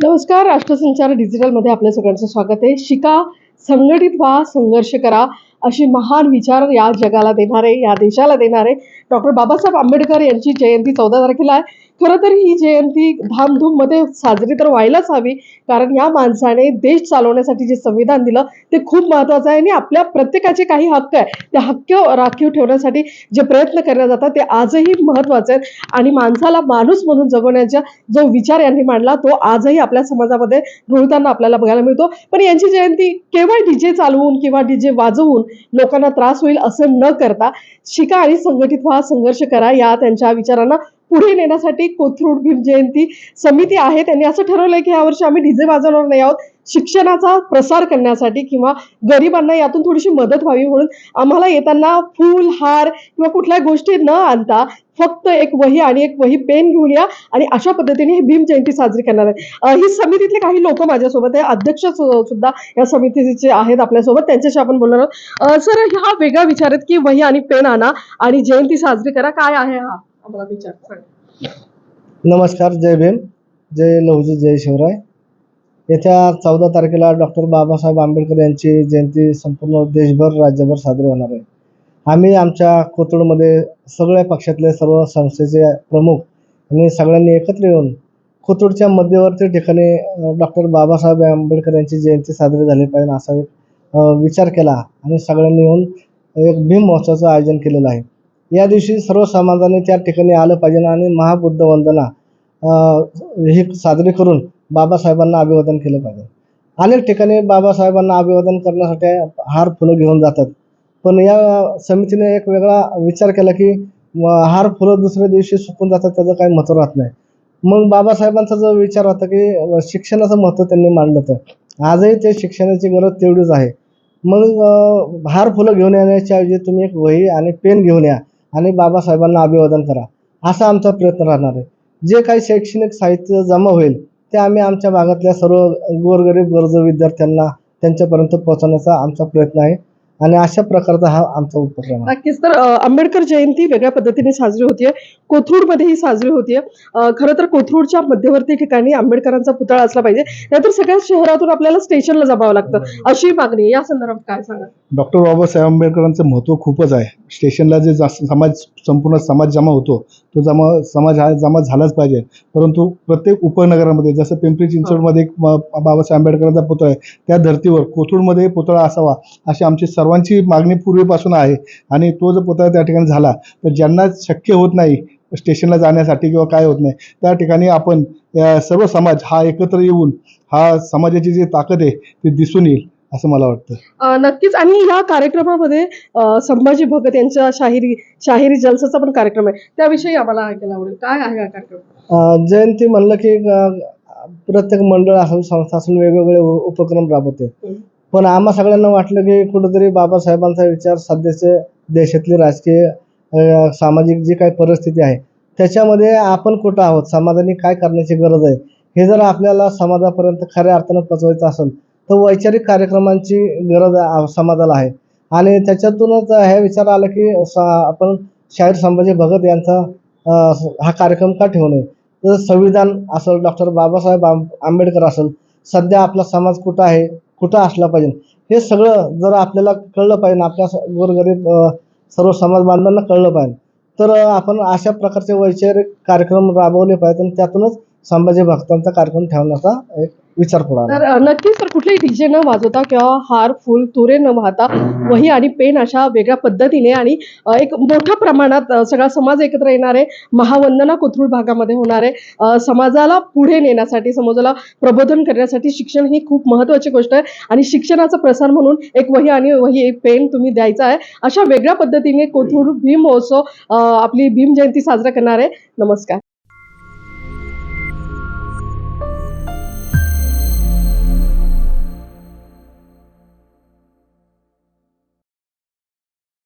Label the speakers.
Speaker 1: नमस्कार राष्ट्रसंचार डिजिटलमध्ये आपल्या सगळ्यांचं स्वागत आहे. शिका संघटित व्हा संघर्ष करा. अशी महान विचार या जगाला देणारे या देशाला देणारे डॉक्टर बाबासाहेब आंबेडकर यांची जयंती चौदा तारखेला आहे. खरं तर ही जयंती धामधूममध्ये साजरी तर व्हायलाच हवी कारण या माणसाने देश चालवण्यासाठी जे संविधान दिलं ते खूप महत्त्वाचं आहे आणि आपल्या प्रत्येकाचे काही हक्क आहे. ते हक्क राखीव ठेवण्यासाठी जे प्रयत्न करण्यात जातात ते आजही महत्त्वाचे आहेत. आणि माणसाला माणूस म्हणून जगवण्याचा जो विचार यांनी मांडला तो आजही आपल्या समाजामध्ये रुळताना आपल्याला बघायला मिळतो. पण यांची जयंती केवळ डीजे चालवून किंवा डीजे वाजवून लोकांना त्रास होईल असं न करता शिका आणि संघटित व्हा संघर्ष करा या त्यांच्या विचारांना पुढे नेण्यासाठी कोथरूड भीम जयंती समिती आहे. त्यांनी असं ठरवलंय की यावर्षी आम्ही डीजे वाजवणार नाही आहोत. शिक्षणाचा प्रसार करण्यासाठी किंवा गरिबांना यातून थोडीशी मदत व्हावी म्हणून आम्हाला येताना फूल हार किंवा कुठल्या गोष्टी न आणता फक्त एक वही आणि एक वही पेन घेऊन या आणि अशा पद्धतीने ही भीम जयंती साजरी करणार आहे. ही समितीतले काही लोक माझ्यासोबत आहे. अध्यक्ष सुद्धा या समितीचे आहेत आपल्यासोबत. त्यांच्याशी आपण बोलणार आहोत. सर हा वेगळा विचार आहेत की वही आणि पेन आणा आणि जयंती साजरी करा. काय आहे हा आम्हाला विचार?
Speaker 2: नमस्कार. जय भीम. जय लहुजी जय शिवराय. येत्या चौदा तारखेला डॉक्टर बाबासाहेब आंबेडकर यांची जयंती संपूर्ण देशभर राज्यभर साजरी होणार आहे. आम्ही आमच्या कोथरूडमध्ये सगळ्या पक्षातले सर्व संस्थेचे प्रमुख आणि सगळ्यांनी एकत्र येऊन कोथरूडच्या मध्यवर्ती ठिकाणी डॉक्टर बाबासाहेब आंबेडकर यांची जयंती साजरी झाली पाहिजे असा एक विचार केला आणि सगळ्यांनी येऊन एक भीम महोत्सवाचं आयोजन केलेलं आहे. या दिवशी सर्व समाजाने त्या ठिकाणी आलं पाहिजे आणि महाबुद्ध वंदना ही साजरी करून बाबासाहेबांना अभिवादन केलं पाहिजे. अनेक ठिकाणी बाबासाहेबांना अभिवादन करण्यासाठी हार फुलं घेऊन जातात. पण या समितीने एक वेगळा विचार केला की हार फुलं दुसऱ्या दिवशी सुकून जातात त्याचं काही महत्त्व राहत नाही. मग बाबासाहेबांचा जो विचार होता की शिक्षणाचं महत्त्व त्यांनी मांडलं होतं. आजही ते शिक्षणाची गरज तेवढीच आहे. मग हार फुलं घेऊन येण्याच्या ऐवजी तुम्ही एक वही आणि पेन घेऊन या आणि बाबासाहेबांना अभिवादन करा. असा आमचा प्रयत्न राहणार आहे. जे काही शैक्षणिक साहित्य जमा होईल ते आम्ही आमच्या भागातल्या सर्व गोरगरीब गरजू विद्यार्थ्यांना त्यांच्यापर्यंत पोहोचवण्याचा आमचा प्रयत्न आहे आणि अशा प्रकारचा हा आमचा उपक्रम आहे.
Speaker 1: नक्कीच. तर अं, आंबेडकर जयंती वेगळ्या पद्धतीने साजरी होतीये. कोथरूडमध्ये ही साजरी होतीये. अं, खरं तर कोथरूडच्या मध्यवर्ती ठिकाणी आंबेडकरांचा पुतळा असला पाहिजे. नाहीतर सगळ्या शहरातून आपल्याला स्टेशनला जमावं लागतं. अशी मागणी आहे. या संदर्भात काय सांगा
Speaker 3: डॉक्टर बाबासाहेब आंबेडकरांचं महत्त्व खूपच आहे. स्टेशनला जे जास्त समाज संपूर्ण समाज जमा होतो तो जमा समाज हा जमा झालाच पाहिजे. परंतु प्रत्येक उपनगरामध्ये जसं पिंपरी चिंचवडमध्ये एक बाबासाहेब आंबेडकरांचा पुतळा आहे त्या धर्तीवर कोथरूडमध्ये पुतळा असावा अशी आमची सर्वांची मागणी पूर्वीपासून आहे. आणि तो जर पुतळा त्या ठिकाणी झाला तर ज्यांना शक्य होत नाही स्टेशनला जाण्यासाठी किंवा काय होत नाही त्या ठिकाणी आपण सर्व समाज हा एकत्र येऊन हा समाजाची जी ताकद आहे ती दिसून येईल. असं मला वाटतं.
Speaker 1: नक्कीच. आणि या कार्यक्रमामध्ये संभाजी भगत यांच्या शाहिरी शाहिरी जलसाचा पण कार्यक्रम आहे. त्याविषयी आम्हाला ऐकायला आवडेल. काय आहे हा कार्यक्रम?
Speaker 2: जयंती म्हणलं की प्रत्येक मंडळ असेल संस्था असेल वेगवेगळे उपक्रम राबवते. पण आम्हा सगळ्यांना वाटलं की कुठंतरी बाबासाहेबांचा विचार सध्याचे देशातली राजकीय सामाजिक जी काही परिस्थिती आहे त्याच्यामध्ये आपण कुठं आहोत? समाजाने काय करण्याची गरज आहे? हे जर आपल्याला समाजापर्यंत खऱ्या अर्थानं पोचवायचं असेल तर वैचारिक कार्यक्रमांची गरज समाजाला आहे. आणि त्याच्यातूनच हे विचार आला की आपण शाहीर संभाजी भगत यांचा हा कार्यक्रम का ठेवू नये? तर संविधान असेल डॉक्टर बाबासाहेब आंब आंबेडकर असेल सध्या आपला समाज कुठं आहे कुठं असला पाहिजे? हे सगळं जर आपल्याला कळलं पाहिजे आपल्या गोरगरीब सर्व समाज बांधवांना कळलं पाहिजे तर आपण अशा प्रकारचे वैचारिक कार्यक्रम राबवले पाहिजेत आणि त्यातूनच संभाजी भक्तांचा कार्यक्रम ठेवण्याचा एक विचार पुढे
Speaker 1: तर नक्कीच तर कुठलेही डीजे न वाजवता किंवा हार फुल तुरे न वाहता वही आणि पेन अशा वेगळ्या पद्धतीने आणि एक मोठ्या प्रमाणात सगळा समाज एकत्र येणार आहे. महावंदना कोथरूड भागामध्ये होणार आहे. समाजाला पुढे नेण्यासाठी समाजाला प्रबोधन करण्यासाठी शिक्षण ही खूप महत्वाची गोष्ट आहे. आणि शिक्षणाचा प्रसार म्हणून एक वही आणि वही एक पेन तुम्ही द्यायचा आहे. अशा वेगळ्या पद्धतीने कोथरूड भीम महोत्सव आपली भीम जयंती साजरा करणार आहे. नमस्कार.